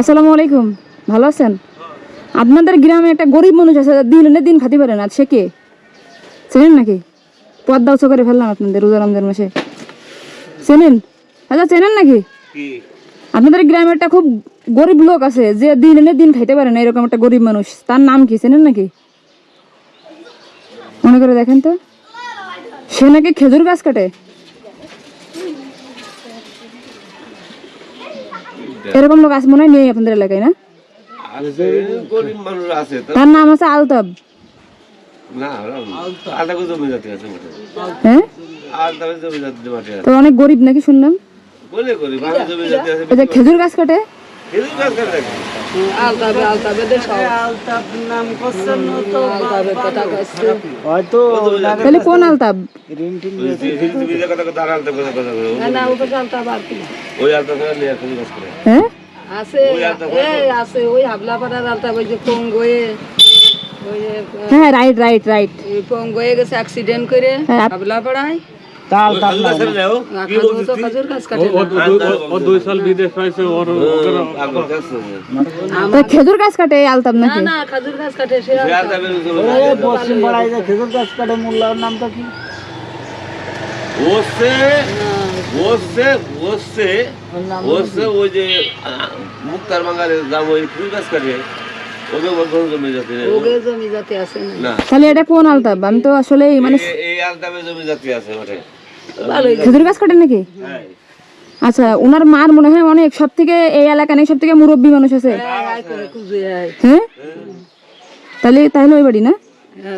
আসসালামু আলাইকুম। ভালো আছেন? আপনাদের গ্রামে একটা গরিব মানুষ আছে দিন এনে দিন খাতে পারে না সে কে? চেনেন নাকি? পদ্মা উঁচু করে ফেললাম আপনাদের রোজা রমজান মাসে। চেনেন? আচ্ছা চেনেন নাকি? আপনাদের গ্রামে একটা খুব গরিব লোক আছে যে দিন এনে দিন খাইতে পারে না এরকম একটা গরিব মানুষ। তার নাম কি? চেনেন নাকি? মনে করে দেখেন তো। সে নাকি খেজুর গাছ কাটে? এরকম লোক আছে মনে হয় নেই আপনাদের এলাকায় না? তার নাম আছে আলতাব। হ্যাঁ? অনেক গরিব নাকি শুনলাম? খেজুর গাছ কাটে? খেজুর গাছ কাটে। তাহলে কোন আলতাব? হ্যাঁ? হ্যাঁ রাইট রাইট রাইট কঙ্গয়ে গেছে অ্যাক্সিডেন্ট করে হ্যাঁ, হাবলা পাড়ায় তাল তাল খেজুর গাছ কাটে যাও কি বলছিস তো তুই? খাজুর গাছ কাটে ও দুই সাল বিদেশ পাইছে ওর তো খেজুর গাছ কাটে এই আলতাব না নাকি? না খাজুর গাছ কাটে সে পশ্চিম পাড়ায় যে খেজুর গাছ কাটে মোল্লার নামটা কি? ওসে ওসে ওসে ওসে ওই যে মুক্তার বাঙালি দাম ওই ফুল গাছ কাটে। তাহলে এটা কোন আলতাব আমি তো আসলে মানে এ- এই আলতাবে জমি জাতি আছে মাঠে খেজুর গাছ কাটে নাকি? হ্যাঁ। আচ্ছা ওনার মার মনে হয় অনেক সব থেকে এই এলাকা নেই সব থেকে মুরব্বী মানুষ আছে। আয় হ্যাঁ? তাহলে তাহলে ওই বাড়ি না? হ্যাঁ,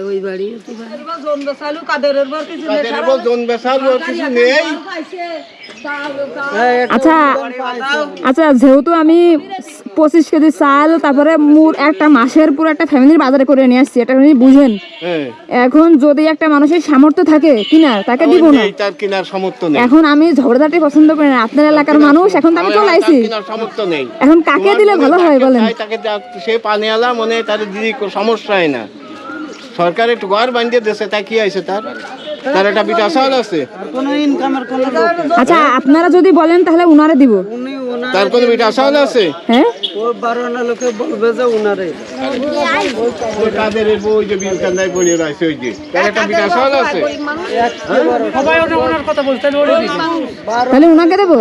ওই বাড়ি বার কিছু আচ্ছা আচ্ছা যেহেতু আমি পঁচিশ কেজি চাল তারপরে মুর একটা মাসের পুরো একটা ফ্যামিলির বাজারে করে নিয়ে আসছি এটা আপনি বুঝেন। এখন যদি একটা মানুষের সামর্থ্য থাকে কিনার তাকে দিব না। তার কেনার সামর্থ্য নেই। এখন আমি ঝগড়াঝাটি পছন্দ করি না আপনার এলাকার মানুষ এখন তো আমি চলে আইছি সামর্থ্য নেই। এখন কাকে দিলে ভালো হয় বলেন? তাকে সে পানিওয়ালা মনে হয় তার দিদি সমস্যা হয় না। সরকার একটু ঘর বানিয়ে দিয়েছে তাই কি আছে তার? তার একটা বিটা চাল আছে। কোনো ইনকামের কোনো আচ্ছা আপনারা যদি বলেন তাহলে উনারে দিব। তার কোনো বিটা চাল আছে? হ্যাঁ? ওর বারো আনা লোকে বলবে যে উনারে। ওই কাদের যে বিল রয়েছে ওই যে তার একটা আছে। তাহলে উনাকে দেবো?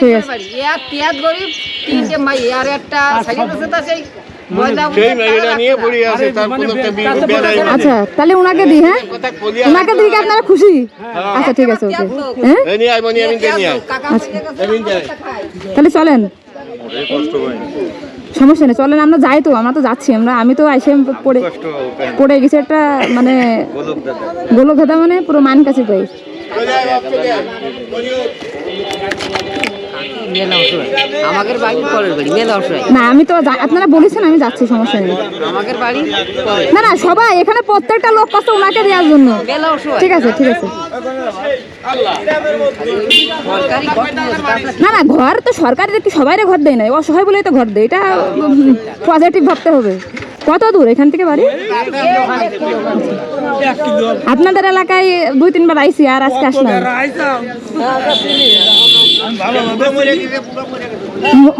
ঠিক আছে। এক পেঁয়াজ গরিব তিনটে মাই আর একটা সাইকেল আছে তা সেই বেড়াই আচ্ছা তাহলে উনাকে দিই হ্যাঁ? কথা বলি দিই কি আপনারা খুশি? আচ্ছা ঠিক আছে ওকে। হ্যাঁ? মনি যাই তাহলে চলেন। সমস্যা নেই চলেন আমরা যাই তো আমরা তো যাচ্ছি আমরা আমি তো আইসে পড়ে পড়ে গেছি একটা মানে গোলক ধাঁধা মানে পুরো মান কাছে পাই আমাদের বাড়ি পরের বাড়ি মেলা না আমি তো আপনারা বলেছেন আমি যাচ্ছি সমস্যা নেই। আমাদের বাড়ি না না সবাই এখানে প্রত্যেকটা লোক কষ্ট ওনাকে দেওয়ার জন্য। ঠিক আছে ঠিক আছে। না না ঘর তো সরকার কি সবাই ঘর দেয় না অসহায় বলেই তো ঘর দেয় এটা পজিটিভ ভাবতে হবে। কত দূর এখান থেকে বাড়ি? আপনাদের এলাকায় দুই তিনবার আইসি আর আজকে আসলাম।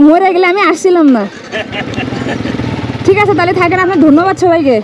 মরে গেলে আমি আসছিলাম না। ঠিক আছে তাহলে থাকেন আপনার ধন্যবাদ সবাইকে।